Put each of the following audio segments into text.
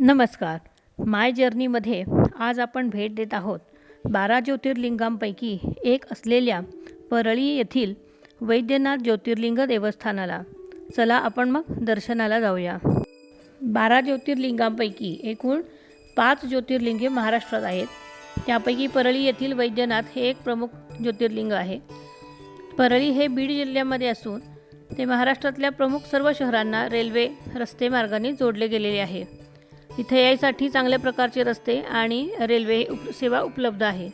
नमस्कार. माय जर्नीमध्ये आज आपण भेट देत आहोत बारा ज्योतिर्लिंगांपैकी एक असलेल्या परळी येथील वैद्यनाथ ज्योतिर्लिंग देवस्थानाला. चला आपण मग दर्शनाला जाऊया. बारा ज्योतिर्लिंगांपैकी एकूण पाच ज्योतिर्लिंगे महाराष्ट्रात आहेत. त्यापैकी परळी येथील वैद्यनाथ हे एक प्रमुख ज्योतिर्लिंग आहे. परळी हे बीड जिल्ह्यामध्ये असून ते महाराष्ट्रातल्या प्रमुख सर्व शहरांना रेल्वे रस्ते मार्गाने जोडले गेलेले आहे. इथे यायसाठी चांगल्या प्रकारचे रस्ते आणि रेल्वे उप सेवा उपलब्ध आहे.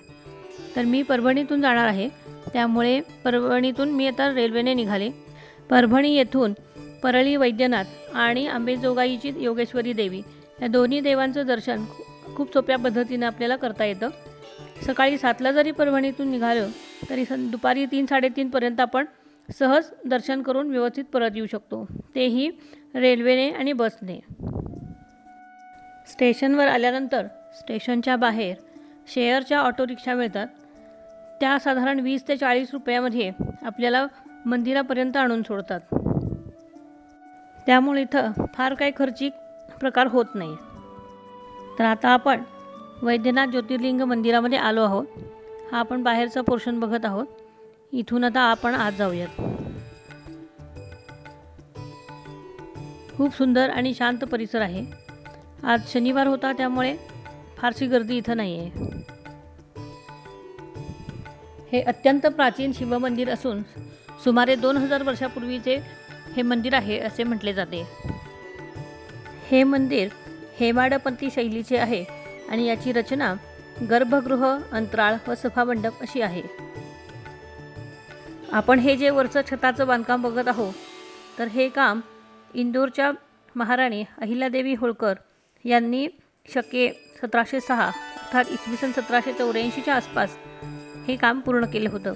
तर मी परभणीतून जाणार आहे. त्यामुळे परभणीतून मी आता रेल्वेने निघाले. परभणी येथून परळी वैद्यनाथ आणि आंबेजोगाईची योगेश्वरी देवी या दोन्ही देवांचं दर्शन खूप सोप्या पद्धतीनं आपल्याला करता येतं. सकाळी सातला जरी परभणीतून निघालो तरी सं दुपारी तीन साडेतीनपर्यंत आपण सहज दर्शन करून व्यवस्थित परत येऊ शकतो. तेही रेल्वेने आणि बसने. स्टेशनवर आल्यानंतर स्टेशनच्या बाहेर शेअरच्या ऑटो रिक्षा मिळतात. त्या साधारण वीस ते चाळीस रुपयामध्ये आपल्याला मंदिरापर्यंत आणून सोडतात. त्यामुळे इथं फार काही खर्चिक प्रकार होत नाही. तर आता आपण वैद्यनाथ ज्योतिर्लिंग मंदिरामध्ये आलो आहोत. हा आपण बाहेरचा पोर्शन बघत आहोत. इथून आता आपण आत जाऊयात. खूप सुंदर आणि शांत परिसर आहे. आज शनिवार होता त्यामुळे फारशी गर्दी इथं नाही आहे हे अत्यंत प्राचीन शिवमंदिर असून सुमारे दोन हजार वर्षापूर्वीचे हे मंदिर आहे असे म्हटले जाते. हे मंदिर हेमाडपंथी शैलीचे आहे आणि याची रचना गर्भगृह अंतराळ व सभामंडप अशी आहे. आपण हे जे वरचं छताचं बांधकाम बघत आहोत तर हे काम इंदोरच्या महाराणी अहिल्यादेवी होळकर यांनी शके सतराशे सहा अर्थात इसवी सन सतराशे चौऱ्याऐंशीच्या आसपास हे काम पूर्ण केलं होतं.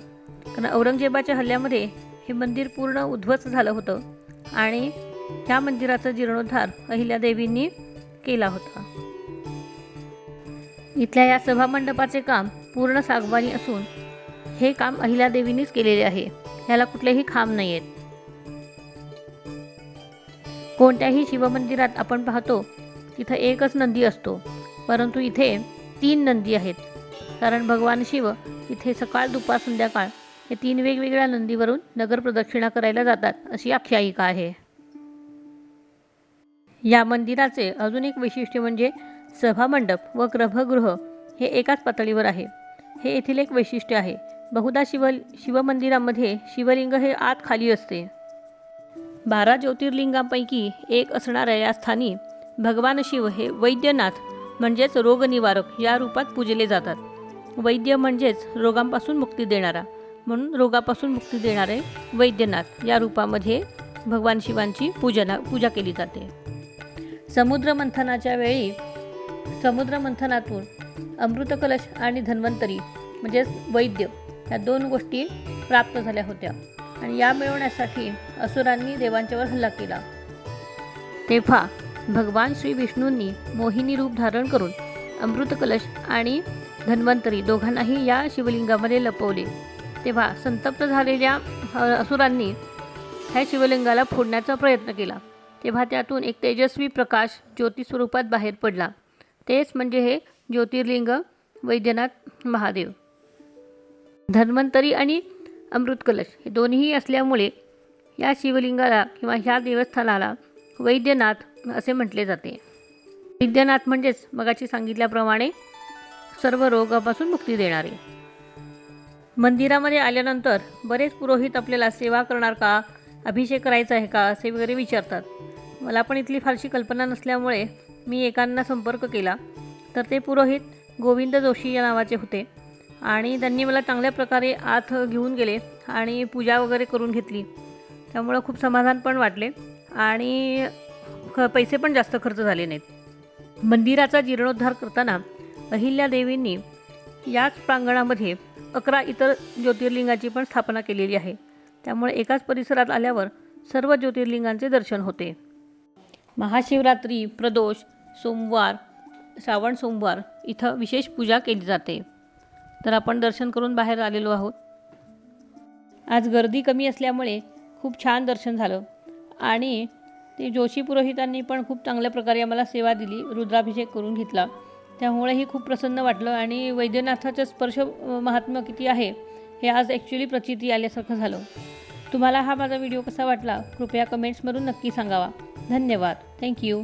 कारण औरंगजेबाच्या हल्ल्यामध्ये हे मंदिर पूर्ण उद्ध्वस्त झालं होतं आणि ह्या मंदिराचा जीर्णोद्धार अहिल्यादेवींनी केला होता. इथल्या या सभामंडपाचे काम पूर्ण सागवानी असून हे काम अहिल्यादेवींनीच केलेले आहे. ह्याला कुठलेही खांब नाही आहेत कोणत्याही शिवमंदिरात आपण पाहतो तिथं एकच नंदी असतो परंतु इथे तीन नंदी आहेत. कारण भगवान शिव इथे सकाळ दुपार संध्याकाळ हे तीन वेगवेगळ्या नंदीवरून नगर प्रदक्षिणा करायला जातात अशी आख्यायिका आहे. या मंदिराचे अजून एक वैशिष्ट्य म्हणजे सभामंडप व ग्रभगृह हे एकाच पातळीवर आहे. हे येथील एक वैशिष्ट्य आहे. बहुधा शिव शिवमंदिरामध्ये शिवलिंग हे आत खाली असते. बारा ज्योतिर्लिंगांपैकी एक असणाऱ्या या स्थानी भगवान शिव हे वैद्यनाथ म्हणजेच रोगनिवारक या रूपात पूजले जातात. वैद्य म्हणजेच रोगांपासून मुक्ती देणारा म्हणून रोगापासून मुक्ती देणारे वैद्यनाथ या रूपामध्ये भगवान शिवांची पूजना पूजा केली जाते. समुद्र मंथनाच्या वेळी समुद्र मंथनातून अमृतकलश आणि धन्वंतरी म्हणजेच वैद्य ह्या दोन गोष्टी प्राप्त झाल्या होत्या आणि या मिळवण्यासाठी असुरांनी देवांच्यावर हल्ला केला. तेव्हा भगवान श्री विष्णूंनी मोहिनी रूप धारण करून अमृतकलश आणि धन्वंतरी दोघांनाही या शिवलिंगामध्ये लपवले. तेव्हा संतप्त झालेल्या असुरांनी ह्या शिवलिंगाला फोडण्याचा प्रयत्न केला. तेव्हा त्यातून एक तेजस्वी प्रकाश ज्योती स्वरूपात बाहेर पडला. तेच म्हणजे हे ज्योतिर्लिंग वैद्यनाथ महादेव. धन्वंतरी आणि अमृतकलश हे दोन्हीही असल्यामुळे या शिवलिंगाला किंवा ह्या देवस्थानाला वैद्यनाथ असे म्हटले जाते. वैद्यनाथ म्हणजेच मगाची सांगितल्याप्रमाणे सर्व रोगापासून मुक्ती देणारे. मंदिरामध्ये आल्यानंतर बरेच पुरोहित आपल्याला सेवा करणार का अभिषेक करायचा आहे का असे वगैरे विचारतात. मला पण इथली फारशी कल्पना नसल्यामुळे मी एकांना संपर्क केला. तर ते पुरोहित गोविंद जोशी या नावाचे होते आणि त्यांनी मला चांगल्या प्रकारे आत घेऊन गेले आणि पूजा वगैरे करून घेतली. त्यामुळं खूप समाधान पण वाटले. आणि ख पैसे पण जास्त खर्च झाले नाहीत. मंदिराचा जीर्णोद्धार करताना अहिल्यादेवींनी याच प्रांगणामध्ये अकरा इतर ज्योतिर्लिंगाची पण स्थापना केलेली आहे. त्यामुळे एकाच परिसरात आल्यावर सर्व ज्योतिर्लिंगांचे दर्शन होते. महाशिवरात्री प्रदोष सोमवार श्रावण सोमवार इथं विशेष पूजा केली जाते. तर आपण दर्शन करून बाहेर आलेलो आहोत. आज गर्दी कमी असल्यामुळे खूप छान दर्शन झालं. आणि ते जोशी पुरोहितांनी पण खूप चांगल्या प्रकारे आम्हाला सेवा दिली रुद्राभिषेक करून घेतला. त्यामुळेही खूप प्रसन्न वाटलं आणि वैद्यनाथाचं स्पर्श महात्म्य किती आहे हे आज ॲक्च्युली प्रचिती आल्यासारखं झालं. तुम्हाला हा माझा व्हिडिओ कसा वाटला कृपया कमेंट्समधून नक्की सांगावा. धन्यवाद. थँक्यू